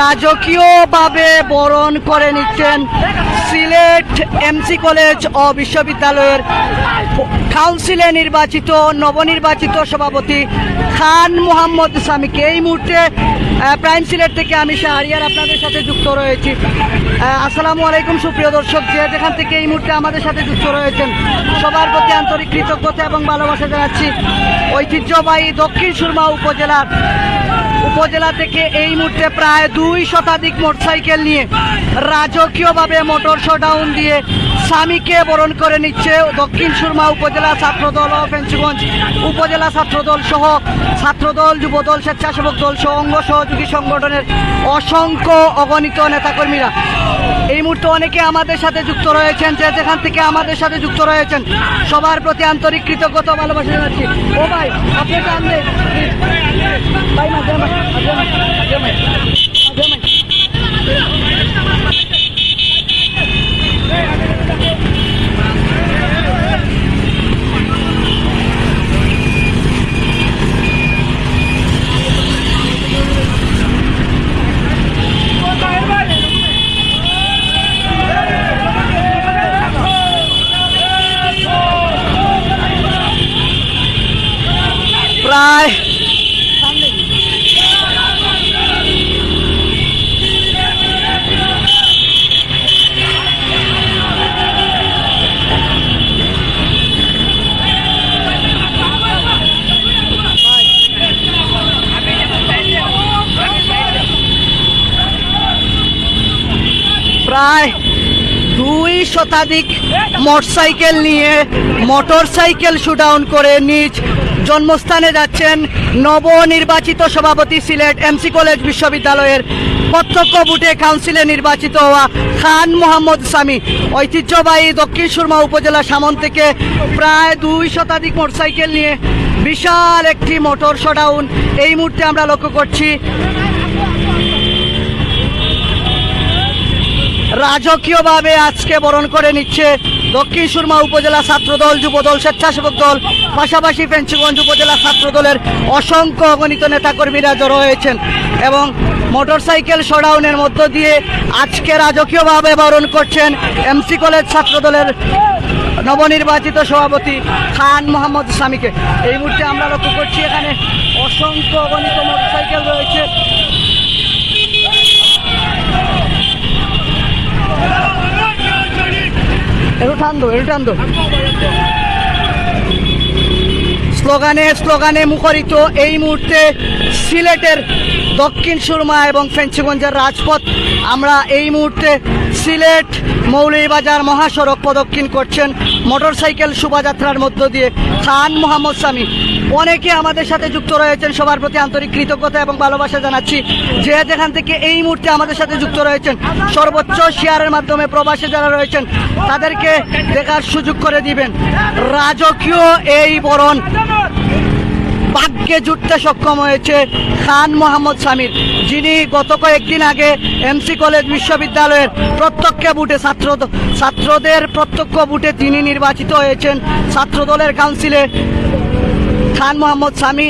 রাজকীয়ভাবে বরণ করে নিচ্ছেন সিলেট এমসি কলেজ ও বিশ্ববিদ্যালয়ের কাউন্সিলে নির্বাচিত, নবনির্বাচিত সভাপতি খান মোহাম্মদ সামিকে। এই মুহূর্তে প্রাইম সিলেট থেকে আমি শাহরিয়ার আপনাদের সাথে যুক্ত রয়েছি। আসসালামু আলাইকুম সুপ্রিয় দর্শক, যে যেখান থেকে এই মুহূর্তে আমাদের সাথে যুক্ত রয়েছেন, সবার প্রতি আন্তরিক কৃতজ্ঞতা এবং ভালোবাসা জানাচ্ছি। ঐতিহ্যবাহী দক্ষিণ সুরমা উপজেলার উপজেলা থেকে এই মুহূর্তে প্রায় দুই শতাধিক মোটরসাইকেল নিয়ে রাজকীয়ভাবে মোটর শোডাউন দিয়ে স্বামীকে বরণ করে নিচ্ছে দক্ষিণ সুরমা উপজেলা ছাত্রদল ও ফেঞ্চুগঞ্জ উপজেলা ছাত্রদল সহ ছাত্রদল, যুবদল, স্বেচ্ছাসেবক দল সহ অঙ্গ সহযোগী সংগঠনের অসংখ্য অগণিত নেতাকর্মীরা। এই মুহূর্তে অনেকে আমাদের সাথে যুক্ত রয়েছেন যে যেখান থেকে আমাদের সাথে যুক্ত রয়েছেন, সবার প্রতি আন্তরিক কৃতজ্ঞতা ভালোবাসা জানাচ্ছি। ও ভাই, আপনি জানলে ভাই মাঝে মাঝে মাঝে প্রায় দুই শতাধিক মোটরসাইকেল নিয়ে মোটরসাইকেল শুডাউন করে নিজ জন্মস্থানে যাচ্ছেন নবনির্বাচিত সভাপতি সিলেট এমসি কলেজ বিশ্ববিদ্যালয়ের প্রত্যক্ষ বুটে কাউন্সিলে নির্বাচিত হওয়া খান মোহাম্মদ সামি। ঐতিহ্যবাহী দক্ষিণ সুরমা উপজেলা সামন থেকে প্রায় দুই শতাধিক মোটরসাইকেল নিয়ে বিশাল একটি মোটর শোডাউন এই মুহূর্তে আমরা লক্ষ্য করছি রাজকীয়ভাবে আজকে বরণ করে নিচ্ছে দক্ষিণ সুরমা উপজেলা ছাত্রদল, যুবদল, স্বেচ্ছাসেবক দল, পাশাপাশি ফেঞ্চিগঞ্জ উপজেলা ছাত্রদলের অসংখ্য অগণিত নেতাকর্মীরা জড়ো হয়েছেন এবং মোটরসাইকেল শোডাউনের মধ্য দিয়ে আজকে রাজকীয়ভাবে বরণ করছেন এমসি কলেজ ছাত্রদলের নবনির্বাচিত সভাপতি খান মোহাম্মদ স্বামীকে এই মুহূর্তে আমরা লক্ষ্য করছি এখানে অসংখ্য অগণিত মোটরসাইকেল রয়েছে। একটু টান দো একটু টান দো। স্লোগানে স্লোগানে মুখরিত এই মুহূর্তে সিলেটের দক্ষিণ সুরমা এবং ফেঞ্চিগঞ্জের রাজপথ। আমরা এই মুহূর্তে সিলেট মৌলভীবাজার মহাসড়ক প্রদক্ষিণ করছেন। মোটরসাইকেল শোভাযাত্রার মধ্য দিয়ে খান মোহাম্মদ সামি অনেকে আমাদের সাথে যুক্ত রয়েছেন, সবার প্রতি আন্তরিক কৃতজ্ঞতা এবং ভালোবাসা জানাচ্ছি। যে যেখান থেকে এই মুহূর্তে আমাদের সাথে যুক্ত রয়েছেন, সর্বোচ্চ শেয়ারের মাধ্যমে প্রবাসী যারা রয়েছেন, তাদেরকে দেখার সুযোগ করে দিবেন। রাজকীয় এই বরণ ভাগ্যে জুটতে সক্ষম হয়েছে খান মোহাম্মদ সামির, যিনি গত কয়েকদিন আগে এমসি কলেজ বিশ্ববিদ্যালয়ের প্রত্যক্ষ বুটে ছাত্র ছাত্রদের প্রত্যক্ষ বুটে তিনি নির্বাচিত হয়েছেন। ছাত্রদলের কাউন্সিলে খান মোহাম্মদ সামি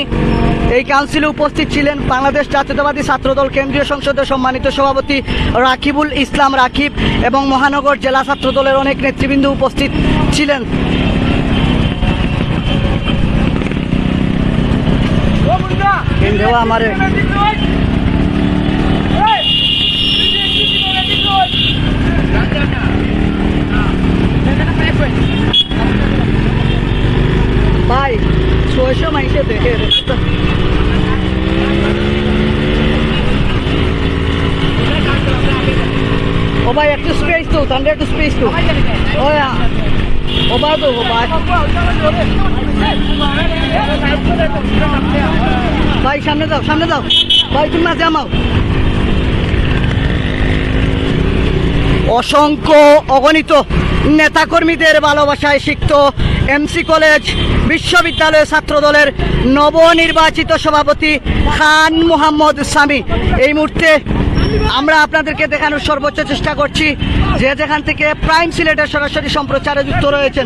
এই কাউন্সিলে উপস্থিত ছিলেন বাংলাদেশ জাতীয়তাবাদী ছাত্রদল কেন্দ্রীয় সংসদের সম্মানিত সভাপতি রাকিবুল ইসলাম রাকিব এবং মহানগর জেলা ছাত্রদলের অনেক নেতৃবৃন্দ উপস্থিত ছিলেন আমারে ছয়শো মাইসে দেখে ও ভাই একটু স্পেস তো তাহলে একটু স্পেস তো ও ও বা তো ও ভাই, সামনে সামনে ভাই, তুমি মাঝে আমাও অসংখ্য অগণিত নেতাকর্মীদের ভালোবাসায় সিক্ত এমসি কলেজ বিশ্ববিদ্যালয় ছাত্রদলের নবনির্বাচিত সভাপতি খান মোহাম্মদ সামি। এই মুহূর্তে আমরা আপনাদেরকে দেখানোর সর্বোচ্চ চেষ্টা করছি যে যেখান থেকে প্রাইম সিলেটের সরাসরি সম্প্রচারে যুক্ত রয়েছেন।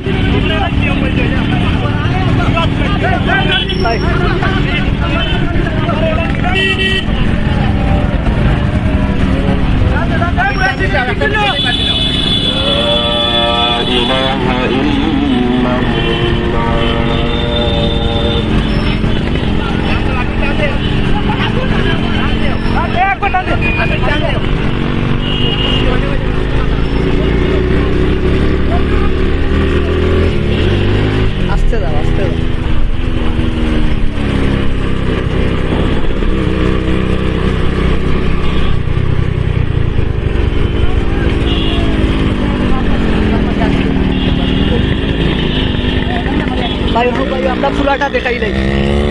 আসতে দাও আসতে আমরা ফুলাটা দেখাই নাই।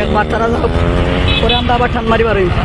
একবার তারা যাও, পরে আমরা আবার ঠান্ডারি বার হয়েছি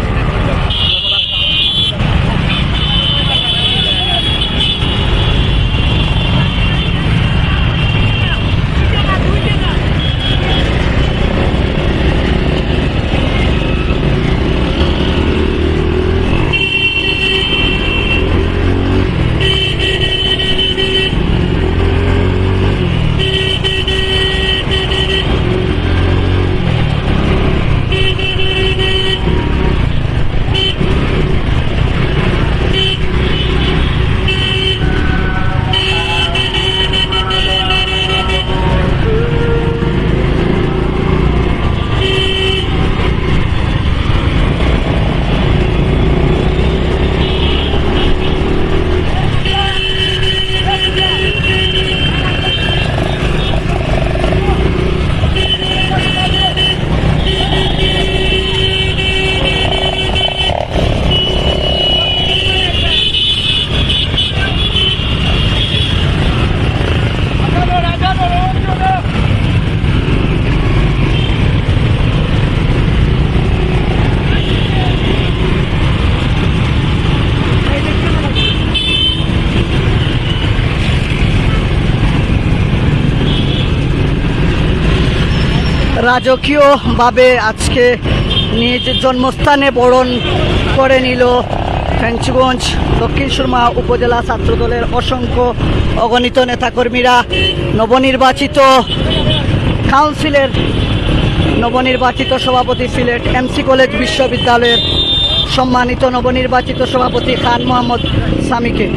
রাজকীয়ভাবে আজকে নিজ জন্মস্থানে বরণ করে নিল ফেঞ্চগঞ্জ দক্ষিণ সুরমা উপজেলা ছাত্রদলের অসংখ্য অগণিত নেতাকর্মীরা। নবনির্বাচিত কাউন্সিলের নবনির্বাচিত সভাপতি সিলেট এমসি কলেজ বিশ্ববিদ্যালয়ের সম্মানিত নবনির্বাচিত সভাপতি খান মোহাম্মদ সামিকে।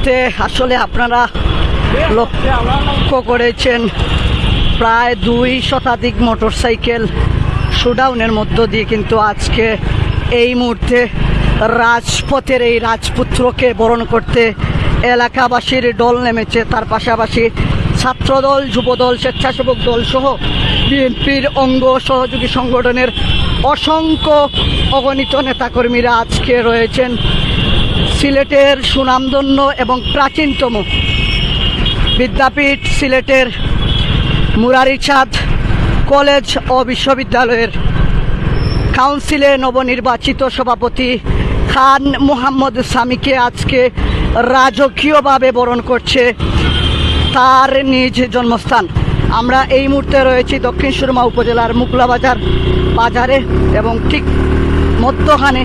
মুহূর্তে আসলে আপনারা লক্ষ্য করেছেন প্রায় দুই শতাধিক মোটরসাইকেল শোডাউনের মধ্য দিয়ে কিন্তু আজকে এই মুহূর্তে রাজপথের এই রাজপুত্রকে বরণ করতে এলাকাবাসীর দল নেমেছে। তার পাশাপাশি ছাত্রদল, যুবদল, স্বেচ্ছাসেবক দল সহ বিএনপির অঙ্গ সহযোগী সংগঠনের অসংখ্য অগণিত নেতাকর্মীরা আজকে রয়েছেন। সিলেটের সুনামধন্য এবং প্রাচীনতম বিদ্যাপীঠ সিলেটের মুরারিচাঁদ কলেজ ও বিশ্ববিদ্যালয়ের কাউন্সিলে নবনির্বাচিত সভাপতি খান মোহাম্মদ সামিকে আজকে রাজকীয়ভাবে বরণ করছে তার নিজ জন্মস্থান। আমরা এই মুহূর্তে রয়েছি দক্ষিণ সুরমা উপজেলার মুকলা বাজার বাজারে এবং ঠিক মধ্যখানে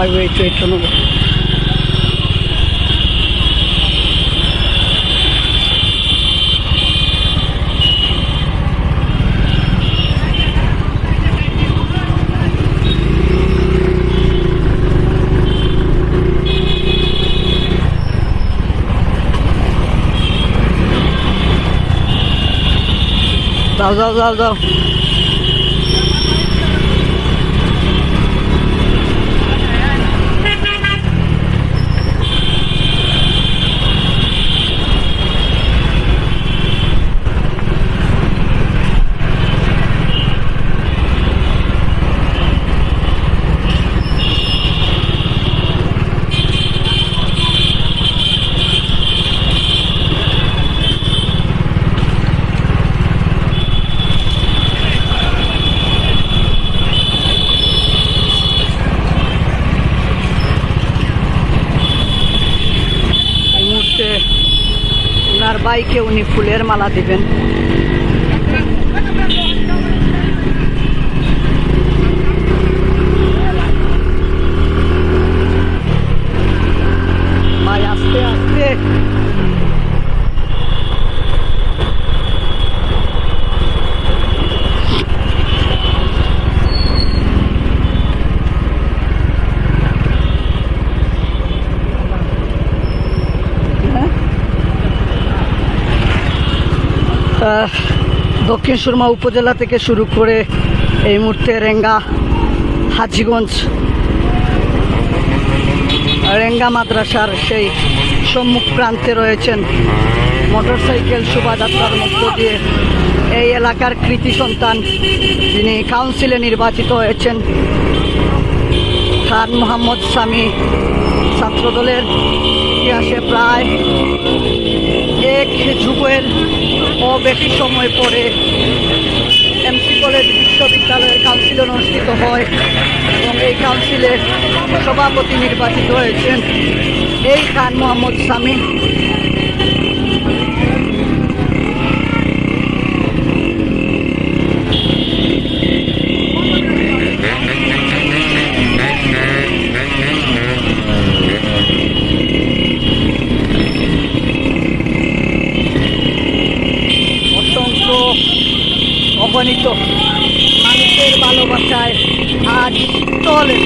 By wait, wait, no. যাও যাও যাও যাও এই মুহূর্তে ওনার বাইকে উনি ফুলের মালা দিবেন ভাই আস্তে আস্তে আহ, দক্ষিণ সুরমা উপজেলা থেকে শুরু করে এই মুহূর্তে রেঙ্গা, হাজিগঞ্জ, রেঙ্গা মাদ্রাসার সেই সম্মুখ প্রান্তে রয়েছেন মোটরসাইকেল শোভাযাত্রার মধ্য দিয়ে এই এলাকার কৃতি সন্তান। যিনি কাউন্সিলে নির্বাচিত হয়েছেন, খান মোহাম্মদ স্বামী ছাত্রদলের ইতিহাসে প্রায় এক যুগের ও বেশি সময় পরে এমসি কলেজ বিশ্ববিদ্যালয়ের কাউন্সিল অনুষ্ঠিত হয় এবং এই কাউন্সিলের সভাপতি নির্বাচিত হয়েছেন। এই খান মোহাম্মদ স্বামী অসংখ্য অগণিত মানুষের ভালোবাসায় আজ শীতলে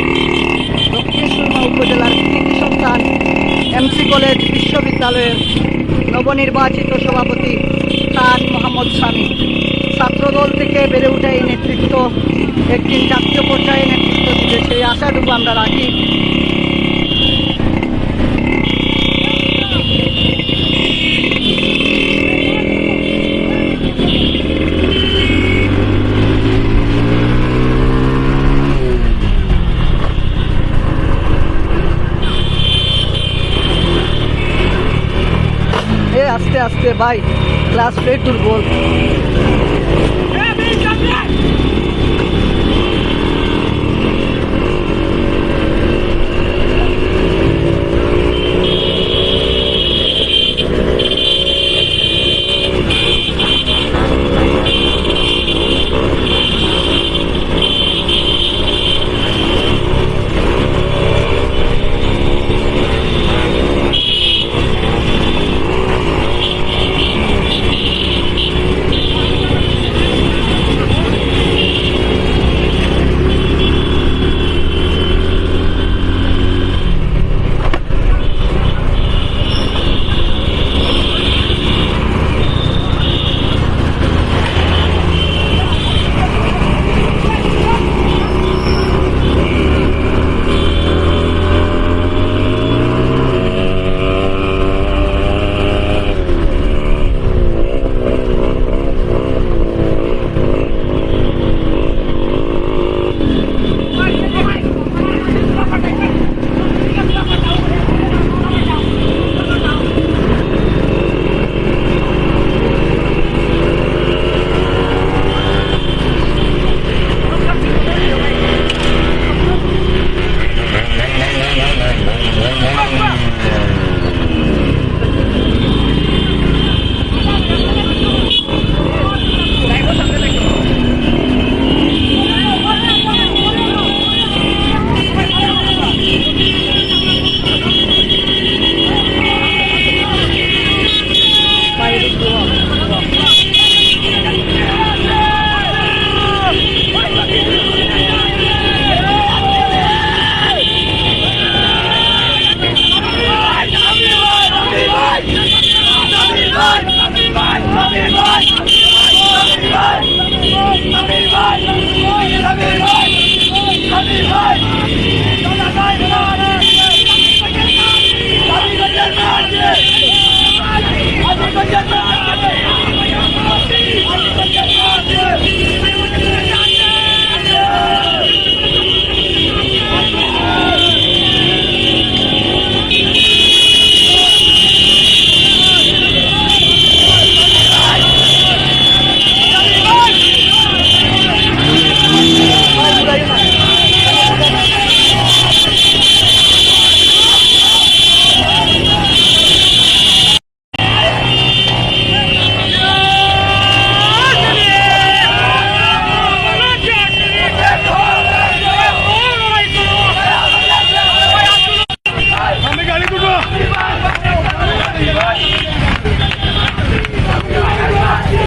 দক্ষিণ সুরমা উপজেলার কৃতি সন্তান এমসি কলেজ বিশ্ববিদ্যালয়ের নবনির্বাচিত সভাপতি খান মোহাম্মদ স্বামী ছাত্রদল থেকে বেড়ে ওঠা এই নেতৃত্ব, একদিন জাতীয় পর্যায়ে নেতৃত্ব দিতে সেই আশাটুকু আমরা রাখি। এ আস্তে আস্তে ভাই ক্লাস প্লেটুর বল